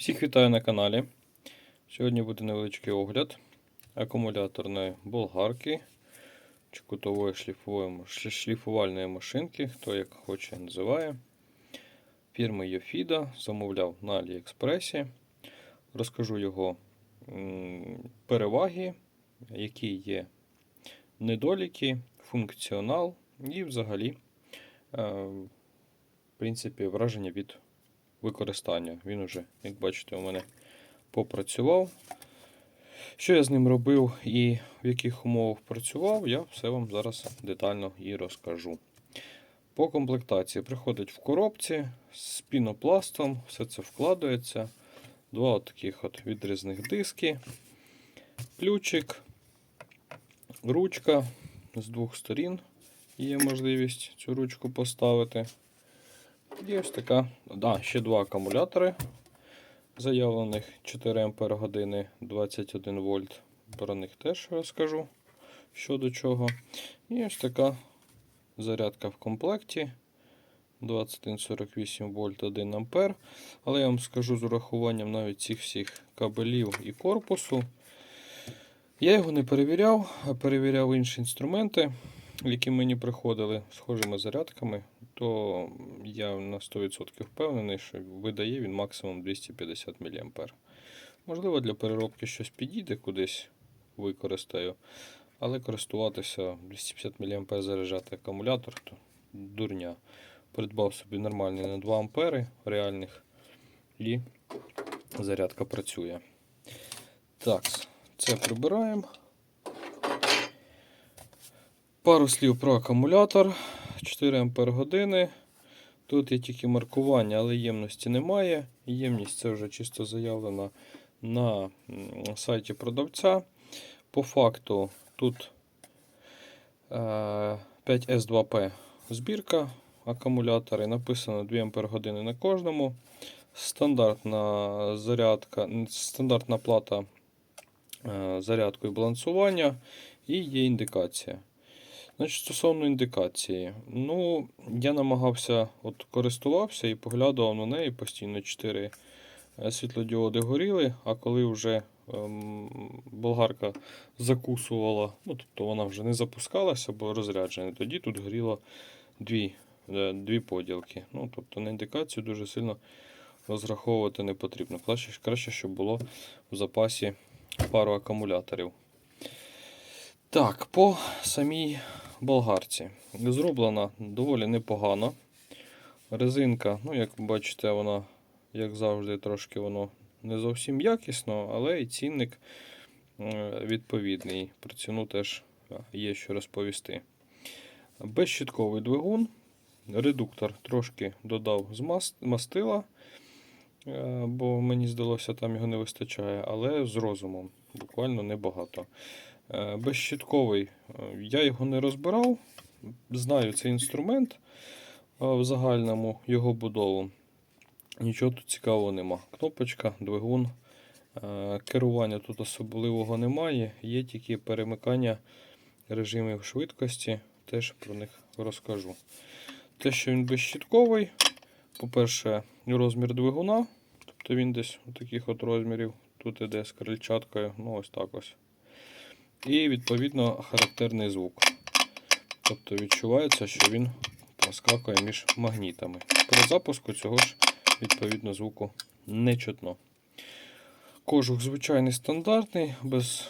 Всіх вітаю на каналі. Сьогодні буде невеличкий огляд акумуляторної болгарки чи кутової шліфувальної машинки, хто як хоче називає. Фірми Йофіда замовляв на Аліекспресі. Розкажу його переваги, які є недоліки, функціонал і взагалі, е, в принципі, враження від використання. Він уже, як бачите, у мене попрацював. Що я з ним робив і в яких умовах працював, я все вам зараз детально і розкажу. По комплектації приходить в коробці з пінопластом, все це вкладається. Два от таких от відрізних диски, ключик, ручка з двох сторін. Є можливість цю ручку поставити. І ось така, да, ще два акумулятори заявлених 4 Ампер години 21 вольт. Про них теж розкажу, що до чого. І ось така зарядка в комплекті 2148 вольт 1 ампер. Але я вам скажу з урахуванням навіть цих всіх кабелів і корпусу. Я його не перевіряв, а перевіряв інші інструменти, які мені приходили схожими зарядками, то я на 100% впевнений, що видає він максимум 250 мА. Можливо, для переробки щось підійде кудись, використаю, але користуватися 250 мА заряджати акумулятор, то дурня. Придбав собі нормальний на 2 ампери реальних і зарядка працює. Так, це прибираємо. Пару слів про акумулятор. 4 Ампер години. Тут є тільки маркування, але ємності немає. Ємність це вже чисто заявлена на сайті продавця. По факту тут е, 5S2P збірка акумулятори. Написано 2 Ампер години на кожному. Стандартна зарядка, стандартна плата е, зарядку і балансування. І є індикація. Значить, стосовно індикації, ну, я намагався, от користувався і поглядував на неї постійно 4 світлодіоди горіли, а коли вже ем, болгарка закусувала, ну, тобто вона вже не запускалася, бо розряджена, тоді тут горіло дві, е, дві поділки. Ну, тобто на індикацію дуже сильно розраховувати не потрібно. Краще, краще, щоб було в запасі пару акумуляторів. Так, по самій болгарці. Зроблена доволі непогано. Резинка, ну, як бачите, вона, як завжди, трошки воно не зовсім якісно, але і цінник е, відповідний. Про ціну теж е, є що розповісти. Безщітковий двигун. Редуктор трошки додав з мастила, е, бо мені здалося, там його не вистачає, але з розумом, буквально небагато. Е, Безщітковий, е, я його не розбирав. Знаю цей інструмент е, в загальному його будову. Нічого тут цікавого нема. Кнопочка, двигун. Керування тут особливого немає. Є тільки перемикання режимів швидкості. Теж про них розкажу. Те, що він безщітковий, по-перше, розмір двигуна. Тобто він десь таких от розмірів. Тут іде з крильчаткою, ну ось так ось і відповідно характерний звук. Тобто відчувається, що він проскакує між магнітами. При запуску цього ж відповідно звуку не чутно. Кожух звичайний стандартний, без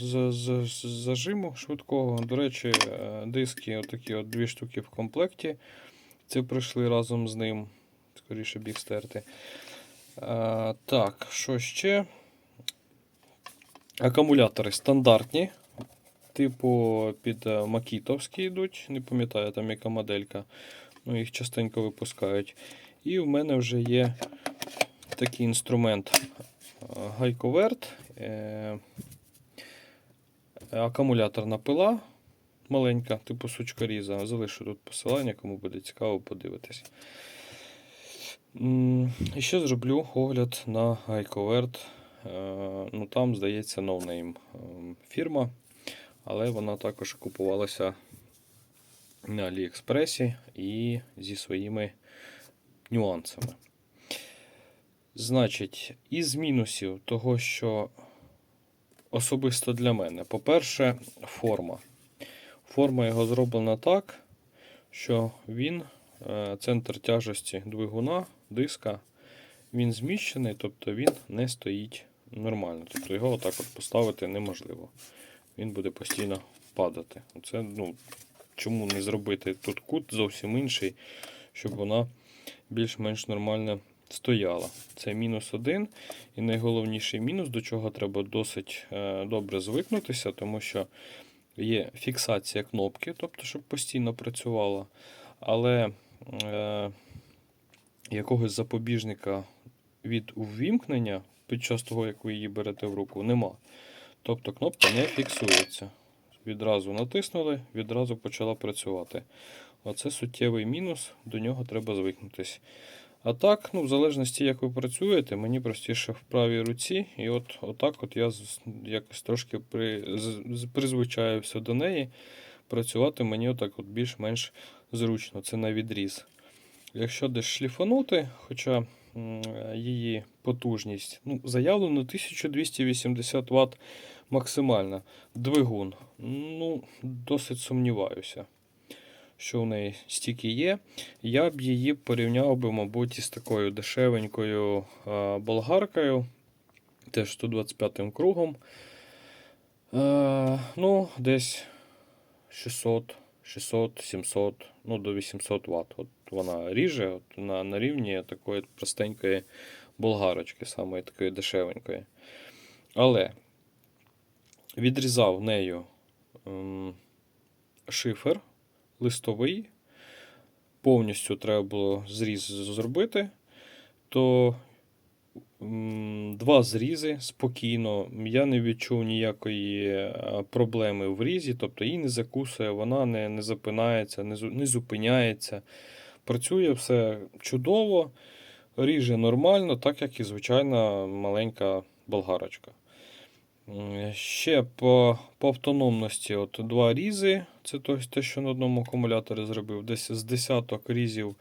за- зажиму швидкого. До речі, е, диски отакі от дві штуки в комплекті. Це прийшли разом з ним. Скоріше б їх стерти. Е, Так, що ще? Акумулятори стандартні, типу під е, Макітовські йдуть, не пам'ятаю там яка моделька. Ну, їх частенько випускають. І в мене вже є такий інструмент е, гайковерт, е, акумуляторна пила маленька, типу сучкоріза. Залишу тут посилання, кому буде цікаво подивитись. І ще зроблю огляд на гайковерт. Е, Ну, там, здається, ноунейм ем, фірма, але вона також купувалася на Аліекспресі і зі своїми нюансами. Значить, із мінусів того, що особисто для мене, по-перше, форма. Форма його зроблена так, що він, е, центр тяжесті двигуна, диска, він зміщений, тобто він не стоїть нормально. Тобто його отак от поставити неможливо. Він буде постійно падати. Це, ну, чому не зробити тут кут зовсім інший, щоб вона більш-менш нормально стояла. Це мінус один. І найголовніший мінус, до чого треба досить е, добре звикнутися, тому що є фіксація кнопки, тобто, щоб постійно працювала. Але е, якогось запобіжника від увімкнення під час того, як ви її берете в руку, нема. Тобто кнопка не фіксується. Відразу натиснули, відразу почала працювати. Оце суттєвий мінус, до нього треба звикнутись. А так, ну, в залежності, як ви працюєте, мені простіше в правій руці. І от отак от я якось трошки при, призвичаюся до неї. Працювати мені отак от більш-менш зручно, це на відріз. Якщо десь шліфанути, хоча її потужність ну, заявлено 1280 Вт максимальна. Двигун. Ну, досить сумніваюся, що в неї стільки є. Я б її порівняв би, мабуть, із такою дешевенькою болгаркою, теж 125 кругом. Е, ну, десь 600, 600, 700, ну до 800 Вт. Вона ріже от на, на рівні такої простенької болгарочки, самої такої дешевенької. Але відрізав нею ем, шифер листовий. Повністю треба було зріз зробити, то два зрізи спокійно. Я не відчув ніякої е, проблеми в різі, тобто її не закусує, вона не, не запинається, не зупиняється. Працює все чудово, ріже нормально, так як і звичайна маленька болгарочка. Ще по, по автономності от два різи. Це те, що на одному акумуляторі зробив. Десь з десяток різів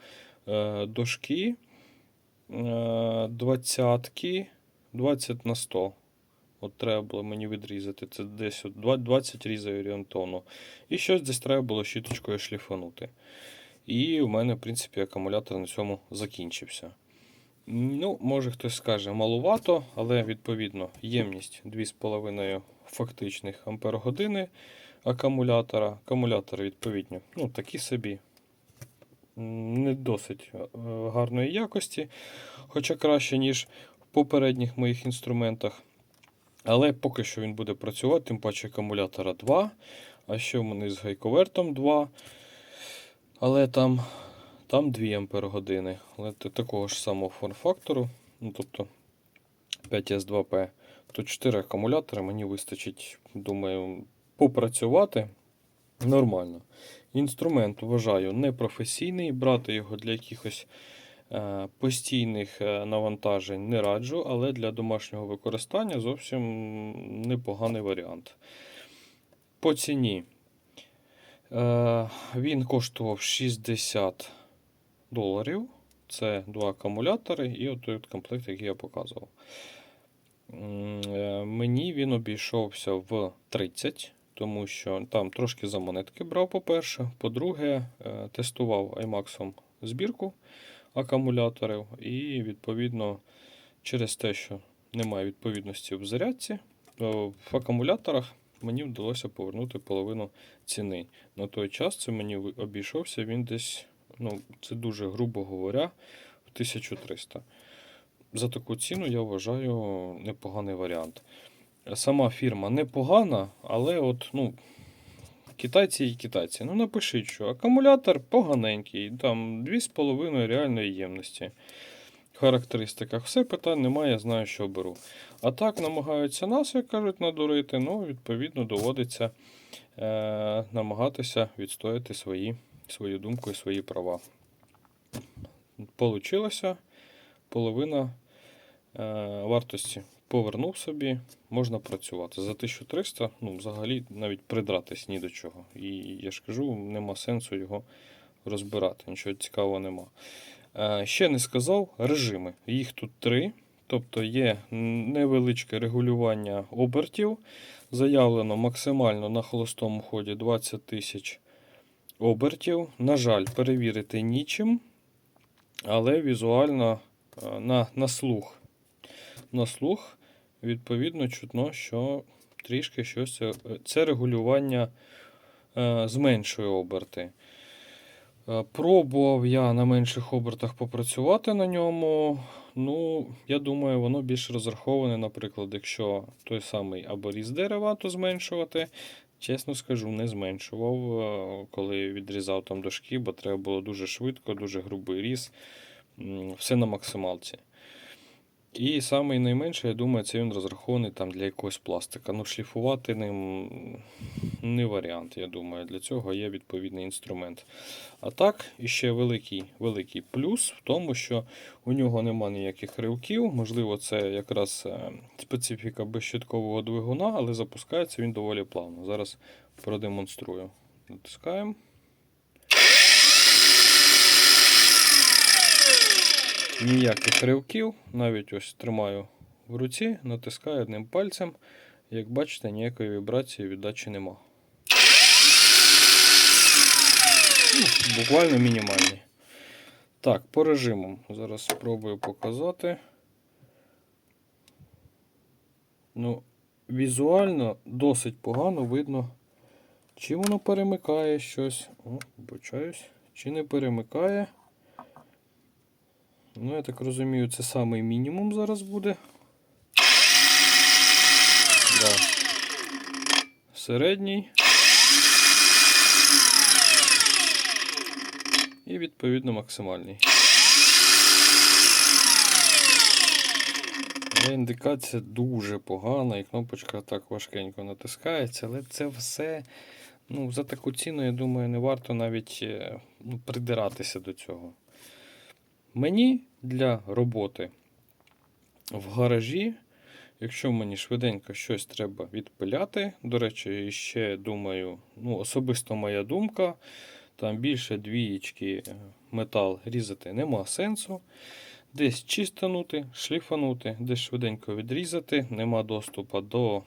е, дошки, е, двадцятки, 20 на 100. От треба було мені відрізати. Це десь 20 різів орієнтовно. І щось десь треба було щіточкою шліфанути. І у мене, в принципі, акумулятор на цьому закінчився. Ну, може хтось скаже малувато, але відповідно ємність 2,5 фактичних ампер-години акумулятора. Акумулятор, відповідно, ну, такі собі. Не досить е, гарної якості, хоча краще, ніж в попередніх моїх інструментах. Але поки що він буде працювати, тим паче акумулятора 2. А ще в мене з гайковертом 2. Але там там 2 ампер години. Але такого ж самого форм-фактору, ну, тобто 5S2P, то 4 акумулятори мені вистачить, думаю, попрацювати нормально. Інструмент вважаю непрофесійний. Брати його для якихось е, постійних е, навантажень не раджу, але для домашнього використання зовсім непоганий варіант. По ціні. Е, він коштував 60 доларів. Це два акумулятори і от той комплект, який я показував. Е, Мені він обійшовся в 30, тому що там трошки за монетки брав, по-перше. По-друге, е, тестував iMax збірку акумуляторів, і відповідно через те, що немає відповідності в зарядці, в акумуляторах мені вдалося повернути половину ціни. На той час це мені обійшовся він десь, ну, це дуже грубо говоря, в 1300. За таку ціну я вважаю непоганий варіант. Сама фірма непогана, але от, ну, китайці і китайці. Ну, напишіть, що акумулятор поганенький, там 2,5 реальної ємності. Характеристиках все питань немає, я знаю, що беру. А так намагаються нас, як кажуть, надурити, ну, відповідно, доводиться е, намагатися відстояти свої, свою думку і свої права. Получилося половина е, вартості повернув собі, можна працювати. За 1300, ну, взагалі навіть придратись ні до чого. І я ж кажу, нема сенсу його розбирати, нічого цікавого нема. Е, ще не сказав режими. Їх тут три. тобто є невеличке регулювання обертів. Заявлено максимально на холостому ході 20 тисяч обертів. На жаль, перевірити нічим, але візуально е, на, на слух. На слух, відповідно, чутно, що трішки щось це, це регулювання е, зменшує оберти. Е, Пробував я на менших обертах попрацювати на ньому. Ну, я думаю, воно більш розраховане, наприклад, якщо той самий або різ дерева, то зменшувати. Чесно скажу, не зменшував, е, коли відрізав там дошки, бо треба було дуже швидко, дуже грубий різ. Все на максималці. І самий найменший, я думаю, це він розрахований там для якогось пластика. Ну, шліфувати ним не варіант, я думаю. Для цього є відповідний інструмент. А так, іще великий, великий плюс в тому, що у нього нема ніяких ривків. Можливо, це якраз е, специфіка безщиткового двигуна, але запускається він доволі плавно. Зараз продемонструю. Натискаємо. Ніяких ривків, навіть ось тримаю в руці, натискаю одним пальцем. Як бачите, ніякої вібрації віддачі нема. Ну, буквально мінімальні. Так, по режимам. Зараз спробую показати. Ну, візуально досить погано видно, чи воно перемикає щось. О, вибачаюсь, чи не перемикає. Ну, я так розумію, це самий мінімум зараз буде. Да. Середній. І відповідно максимальний. Індикація дуже погана, і кнопочка так важкенько натискається, але це все. Ну, за таку ціну, я думаю, не варто навіть е, ну, придиратися до цього. Мені для роботи в гаражі, якщо мені швиденько щось треба відпиляти, до речі, ще думаю, ну, особисто моя думка, там більше двієчки е, метал різати нема сенсу. Десь чистанути, шліфанути, десь швиденько відрізати, нема доступу до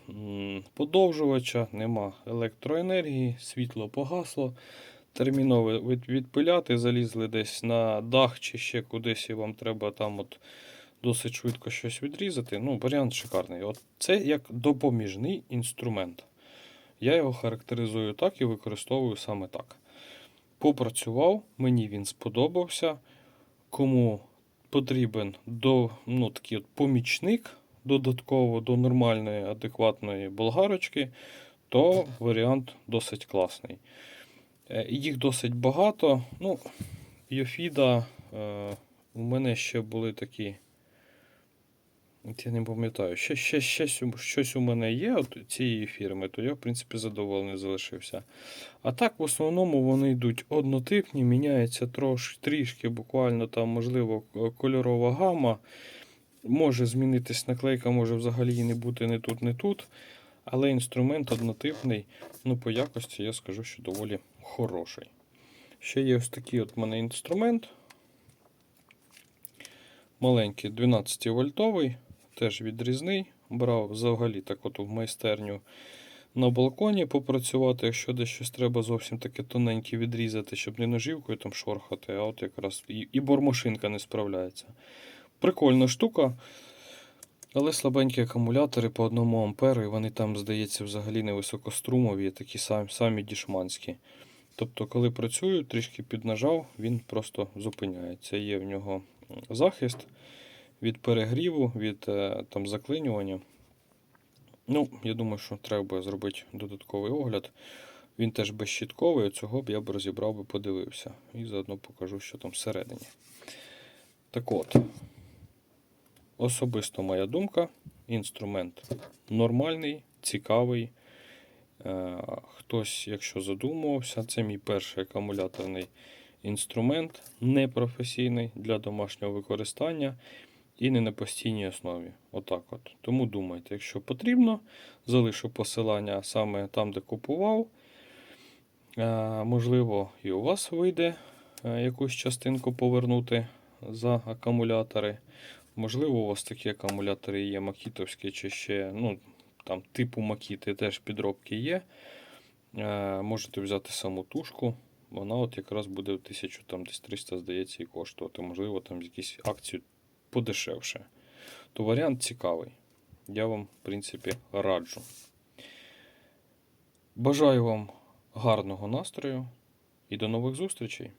подовжувача, нема електроенергії, світло погасло. Терміново відпиляти, залізли десь на дах чи ще кудись, і вам треба там от досить швидко щось відрізати. Ну, варіант шикарний. От це як допоміжний інструмент. Я його характеризую так і використовую саме так. Попрацював, мені він сподобався. Кому потрібен до, ну, такий от помічник додатково до нормальної, адекватної болгарочки, то варіант досить класний. Е, Їх досить багато. Ну, Йофіда, е, у мене ще були такі. Я не пам'ятаю, ще, ще, ще щось у мене є от цієї фірми, то я, в принципі, задоволений залишився. А так, в основному вони йдуть однотипні, міняється трош, трішки, буквально там, можливо, кольорова гама. Може змінитись наклейка, може взагалі не бути не тут, не тут. Але інструмент однотипний, ну, по якості я скажу, що доволі хороший. Ще є ось такий от мене інструмент. Маленький 12 вольтовий, теж відрізний. Брав взагалі так от в майстерню на балконі попрацювати, якщо десь щось треба зовсім таке тоненьке відрізати, щоб не ножівкою там шорхати, а от якраз і, і бормашинка не справляється. Прикольна штука. Але слабенькі акумулятори по 1 амперу, і вони там, здається, взагалі не високострумові, такі самі, самі дішманські. Тобто, коли працюю, трішки піднажав, він просто зупиняється. Є в нього захист від перегріву, від е, там, заклинювання. Ну, я думаю, що треба зробити додатковий огляд. Він теж безщітковий, цього б я б розібрав би, подивився. І заодно покажу, що там всередині. Так от, особисто моя думка, інструмент нормальний, цікавий. Е, Хтось, якщо задумувався, це мій перший акумуляторний інструмент, непрофесійний для домашнього використання і не на постійній основі. Отак от. Тому думайте, якщо потрібно, залишу посилання саме там, де купував. Е, Можливо, і у вас вийде е, якусь частинку повернути за акумулятори. Можливо, у вас такі акумулятори є макітовські, чи ще, ну, там, типу макіти теж підробки є. Е, можете взяти саму тушку. Вона от якраз буде 1300, здається, і коштувати. Можливо, там якісь акції подешевше. То варіант цікавий. Я вам, в принципі, раджу. Бажаю вам гарного настрою і до нових зустрічей!